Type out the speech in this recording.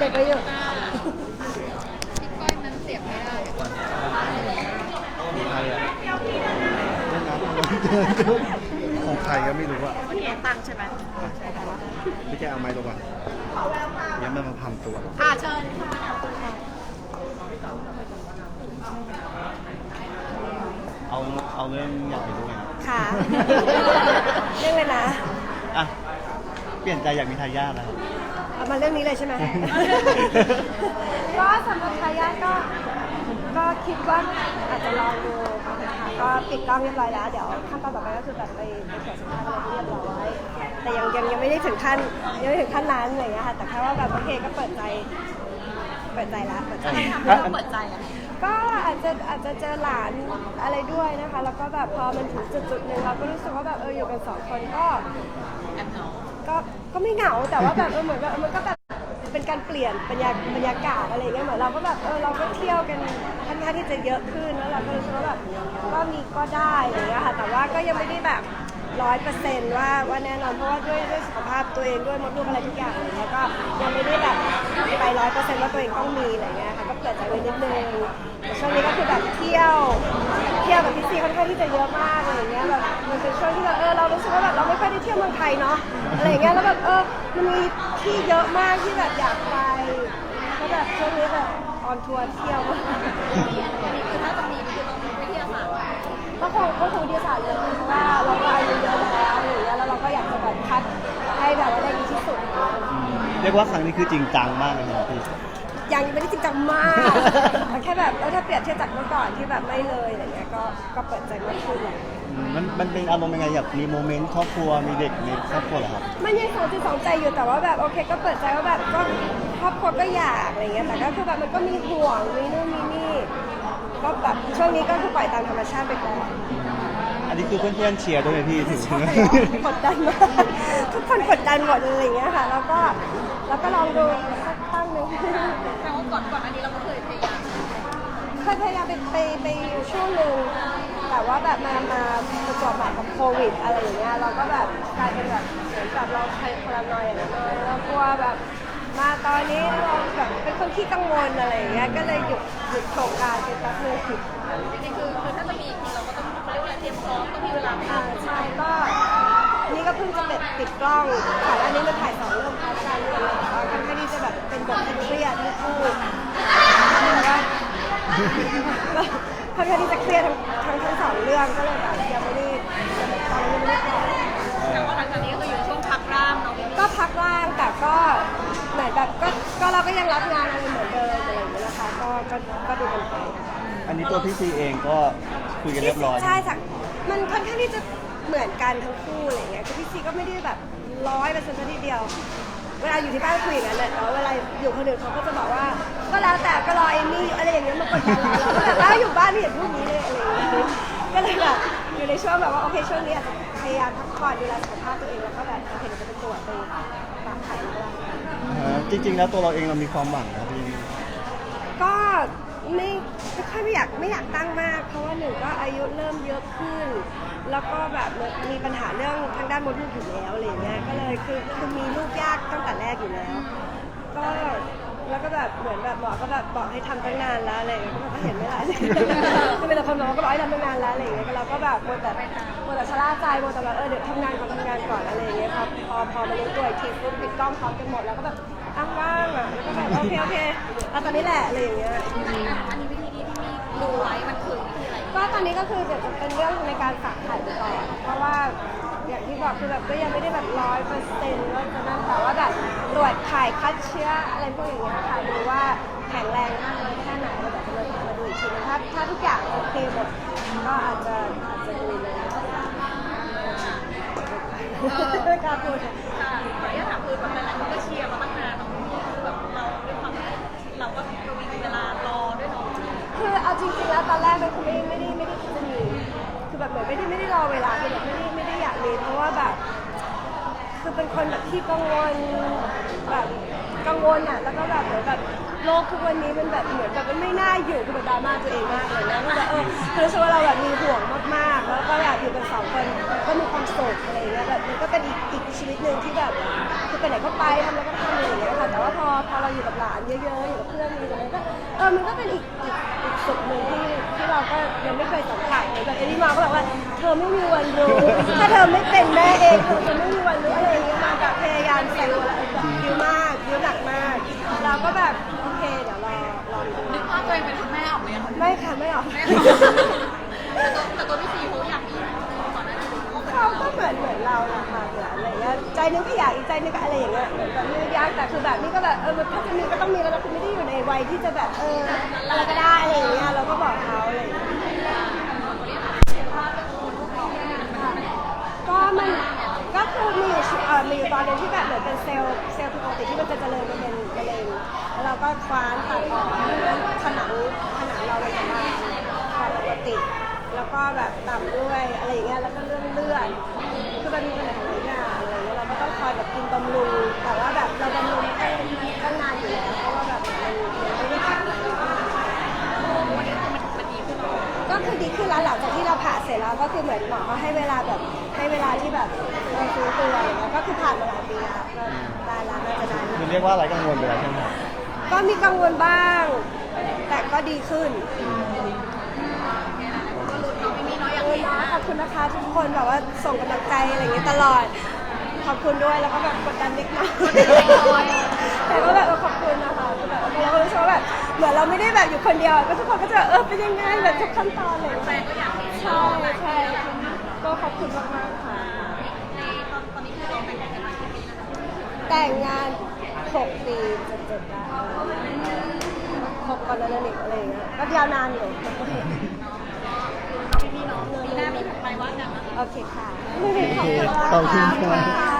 เด็กก็อยู่ก้อยนั้นเสียบไม่ได้ใครอะเล่นน้ำของใครก็ไม่รู้อะวันนี้ตังใช่ไหมพี่แกเอาไม้ลงก่อนเดี๋ยังไม่มาพันตัวอ่าเชิญเอาเอาเรื่องอยากไปดูไงค่ะเรื่องเลยนะอะเปลี่ยนใจอยากมีทายาทแล้วครับ เอามาเรื่องนี้เลยใช่ไหม ก็สำหรับทายาทก็ก็คิดว่าอาจจะลองดูค่ะก็ปิดกล้องเรียบร้อยแล้ว เดี๋ยวขั้นตอนต่อไปก็คือแบบไปไปตรวจสุขภาพอะไรเรียบร้อยแต่ยังยังยังไม่ได้ถึงขั้นยังไม่ถึงขั้นนั้นอะไรอย่างเงี้ยค่ะแต่แค่ว่าแบบโอเคก็เปิดใจเปิดใจละเปิดใจ เปิดใจก็อาจจะอาจจะเจอหลานอะไรด้วยนะคะ แล้วก็แบบพอมันถึงจุดจุดๆหนึ่งเราก็รู้สึกว่าแบบเอออยู่กันสองคนก็ แอบเหงา ก็ก็ไม่เหงาแต่ว่าแบบเออเหมือนแบบมันก็แบบเป็นการเปลี่ยนบรรยากบรรยากาศอะไรอย่างเงี้ยเหมือนเราก็แบบเออเราก็เที่ยวกันค่อนข้างที่จะเยอะขึ้นแล้วเราก็รู้สึกว่าแบบก็มีก็ได้อะไรอย่างเงี้ยค่ะแต่ว่าก็ยังไม่ได้แบบร้อยเปอร์เซนต์ว่าว่าแน่นอนเพราะว่าด้วยด้วยสุขภาพตัวเองด้วยมดลูกอะไรทุกอย่างอะไรเงี้ยก็ยังไม่ได้แบบไปร้อยเปอร์เซ็นต์ว่าตัวเองต้องมีอะไรเงี้ยค่ะก็เปิดใจไว้นิดนึงแต่ช่วงนี้ก็คือแบบเที่ยว เที่ยวกับพี่ซีค่อนข้างที่จะเยอะมากอะไรเงี้ยแบบ มันเป็นช่วงที่แบบเออเรารู้สึกว่าแบบเราไม่ค่อยได้เที่ยวเมืองไทยเนาะอะไรอย่างเงี้ยแล้วแบบเออมันมีที่เยอะมากที่แบบอยากไปแล้วแบบช่วงนี้แบบออนทัวร์เที่ยวมากคือถ้าจะมีคือต้องวิทยาศาสตร์ก็คงก็คงวิทยาศาสตร์เลยเพราะว่าเราก็อายุเยอะแล้วอะไรอย่างเงี้ยแล้วเราก็อยากจะแบบคัดให้แบบว่าได้ดีที่สุดอืมเรียกว่าครั้งนี้คือจริงจังมากเลยนะครับพี่ยังไม่ได้จริงจังมากแต่แค่แบบเออถ้าเปรียบเทียบจากเมื่อก่อนที่แบบไม่เลยอะไรเงี้ยก็ก็เปิดใจมากขึ้นอื มมันมันเป็นอารมณ์ยังไงอยากมีโมเมนต์ครอบครัวมีเด็กในครอบครัวเหรอครับ มันยังสองจิตสองใจอยู่แต่ว่าแบบโอเค ก็เปิดใจว่าแบบก็ครอบครัวก็อยากอะไรเงี้ยแต่ก็คือแบบมันก็มีห่วงมีนู่นมีนี่ก็แบบช่วงนี้ก็คือปล่อยตามธรรมชาติไปก่อนอันนี้คือเพื่อนๆเชียร์ด้วยไหมพี่ถึงใช่กดดันมากทุกคนกดดันหมดเลยอย่างเงี้ยค่ะ แล้วก็แล้วก็ลองดูสักตั้งหนึ่ง แต่ว่าก่อนก่อนอันนี้เราก็เคย พยายามเคยพยายามไปไปไปอยู่ช่วงหนึ่งแต่ว่าแบบมามาประจวบเหมาะกับโควิดอะไรอย่างเงี้ยเราก็แบบกลายเป็นแบบเหมือนกับเราใครพลานอยอะไรเลยเรากลัวแบบมาตอนนี้เราแบบเป็นคนที่กังวลอะไรอย่างเงี้ยก็เลยหยุดหยุดโครงการไปแป๊บนึงจริงๆคือคือถ้าจะมีเราก็ต้องเขาเรียกว่าอะไรเตรียมพร้อมต้องมีเวลาอ่าใช่ก็นี่ก็เพิ่งจะเปิดปิดกล้องก่อนอันนี้มันถ่ายสองเรื่องพร้อมกันเลยแต่ว่าค่นข้างที่จะแบบเป็นบทเครียดทั้งคู่แต่ว่า ค่อนข้างที่จะเครียดทั้งทั้งทั้งสองเรื่องก็เลยแบบยังไม่ได้ตอนนี้ยังไม่ได้ปล่อยแต่ว่าหลังจากนี้ก็คืออยู่ในช่วงพักร่างเนาะก็พักว่างแต่ก็เหมือนแบบก็ก็เราก็ยังรับงานอะไรเหมือนเดิมอะไรอย่างเงี้ยนะคะก็ก็ก็ดูกันไปอันนี้ตัวพี่ซีเองก็คุยกันเรียบร้อย ใช่จากมันค่อนข้างที่จะเหมือนกันทั้งคู่อะไรเงี้ยคือพี่ซีก็ไม่ได้แบบร้อยเปอร์เซ็นต์ทีเดียว เวลาอยู่ที่บ้านคุยอย่างนั้นแหละแต่ว่าเวลาอยู่คนอื่นเขาก็จะบอกว่า มี่อะไรอย่างเงี้ยมากดดันเราเราก็แบบอ้าวอยู่บ้านไม่เห็นพูดอย่างนี้เลยอะไรอย่างเงี้ยก็เลยแบบอยู่ในช่วงแบบว่าโอเคช่วงนี้อาจจะพยายามพักผ่อนดูแลสุขภาพตัวเองแล้วก็แบบโอเคเดี๋ยวจะไปตรวจไปฝากไข่ด้วยอ่าจริง ๆ แล้วตัวเราเองเรามีความหวังนะพี่ก็ไม่ไม่ค่อยไม่อยากไม่อยากตั้งมาก เพราะว่าหนึ่งก็อายุเริ่มเยอะขึ้น แล้วก็แบบมีปัญหาเรื่องทางด้านมดลูกอยู่แล้วอะไรอย่างเงี้ยก็เลยคือคือมีลูกยากตั้งแต่แรกอยู่แล้ว ก็ แล้วก็แบบเหมือนแบบหมอก็แบบบอกให้ทำตั้งนานแล้วอะไรอย่างเงี้ยก็แบบเห็นไม่หลายก็เป็นแต่คนบอกก็บอกให้ทำตั้งนานแล้วอะไรอย่างเงี้ยก็เราก็แบบมัวแต่มัวแต่ชะล่าใจมัวแต่แบบเออเดี๋ยวทำงานก่อนทำงานก่อนอะไรอย่างเงี้ยพอพอพอมารู้ตัวอีกทีปุ๊บปิดกล้องพร้อมกันหมดแล้วก็แบบอ้างว่างอะแล้วก็แบบโอเคโอเคเอาตอนนี้แหละอะไรอย่างเงี้ย อันนี้วิธีนี้ที่มีดูไว้มันคือวิธีอะไร ก็ตอนนี้ก็คือเดี๋ยวจะเป็นเรื่องในการฝากไข่ไปก่อนเพราะว่าอย่างที่ บอกคือแบบก็ยังไม่ได้แบบร้อยเปอร์เซ็นต์ว่าจะนั่นแต่ว่าแบบตรวจไข่คัดเชื้ออะไรพวกอย่างเงี้ยค่ะดูว่าแข็งแรงมากน้อยแค่ไหนแล้วเดี๋ยวจะมามาดูอีกทีนึงถ้าถ้าทุกอย่างโอเคหมดก็อาจจะอาจจะดูเลยไม่กล้าพูด เป็นคนแบบที่กังวลแบบกังวลอะแล้วก็แบบเหมือนแบบโลกทุกวันนี้มันแบบเหมือนแบบมันไม่น่าอยู่คือแบบดราม่าตัวเองมากเลยนะก็แบบเออคือรู้สึกว่าเราแบบมีห่วงมากๆ แล้วก็อยากอยู่กันสองคนก็มีความสุขอะไรเงี้ยแบบมันก็เป็นอีกอีกชีวิตหนึ่งที่แบบคือไปไหนก็ไปทำอะไรก็ทำอะไรอย่างเงี้ยค่ะแต่ว่าพอพอเราอยู่กับหลานเยอะๆอยู่กับเพื่อนอะไรก็เออมันก็เป็นอีกอีกุดหนึ่งที่ที่เราก็ยังไม่เคยสัมผัสเหมือนกับเอลิมาก็แบบว่าเธอไม่มีวันรู้ ถ้าเธอไม่เป็นแม่เองเธอจะไม่มีวันรู้อะไรอย่างเงี้ยมาแบบพยายามเซลล์แบบยิ้วมากยิ้วหนักมาก เราก็แบบโอเคเดี๋ยวรอรอดูนึกภาพตัวเองเป็นคุณแม่ออกไหมคะไม่ค่ะไม่ออกแต่ตัวแต่ตัวพี่ซีเขาอยากมีก่อนหน้านี้เขาเขาก็เหมือนเหมือนเราแหละค่ะเหมือนอะไรเงี้ยใจนึงก็อยากอีกใจนึงก็อะไรอย่างเงี้ยเหมือนแบบเลือกยากแต่คือแบบนี้ก็แบบเออมันถ้าจะมีก็ต้องมีแล้วนะคือไม่ได้อยู่ใน วัยที่จะแบบเอออะไรก็ได้อะไรอย่างเงี้ยเราก็บอกเขาอะไรอย่างเงี้ยก็มันก็คือมีอยู่เอ่อมีอยู่ตอนหนึงที่แบบเหมือนเป็นเซลล์เซลล์ปกติที่มันจะเจริญไปเป็นมะเร็งแล้วเราก็คว้านตัดออกผนังผนังเรามันจะมาปกติ แล้วก็แบบต่ำด้วยอะไรอย่างเงี้ยแล้วก็เรื่องเลือด คือเหมือนหมอก็ให้เวลาแบบให้เวลาที่แบบเราฟื้นตัวอะไรอย่างเงี้ยก็คือผ่านมาหลายปีแล้วก็ได้แล้วน่าจะได้คือเรียกว่าอะไรกังวลไปแล้วใช่ไหมครับก็มีกังวลบ้าง แต่ก็ดีขึ้นก็ลุ้นน้องไม่มีน้อยอย่างโอ้ยนี้นะขอบคุณนะคะทุกคนแบบว่าส่งกำลังใจอะไรอย่างเงี้ยตลอด ขอบคุณด้วยแล้วก็แบบกดดันเล็กน้อยแต่ก็แบบเออขอบคุณนะคะคือแบบเราก็รู้สึกว่าแบบเหมือนเราไม่ได้แบบอยู่คนเดียวก็ทุกคนก็จะแบบเออเป็นยังไงแบบทุกขั้นตอนเลยแฟนก็อยากเห็น ใช่ใช่ก็ขอบคุณมากๆค่ะแฟนกันมากี่ะแต่งงาน 6 ปีจะเจ็ดแล้วคบกันแล้วนี่อะไรอย่างเงี้ยก็ยาวนานอยู่ไม่มีน้องปีหน้ามีแผนไปว่ากันนะโอเคค่ะขอบคุณค่ะ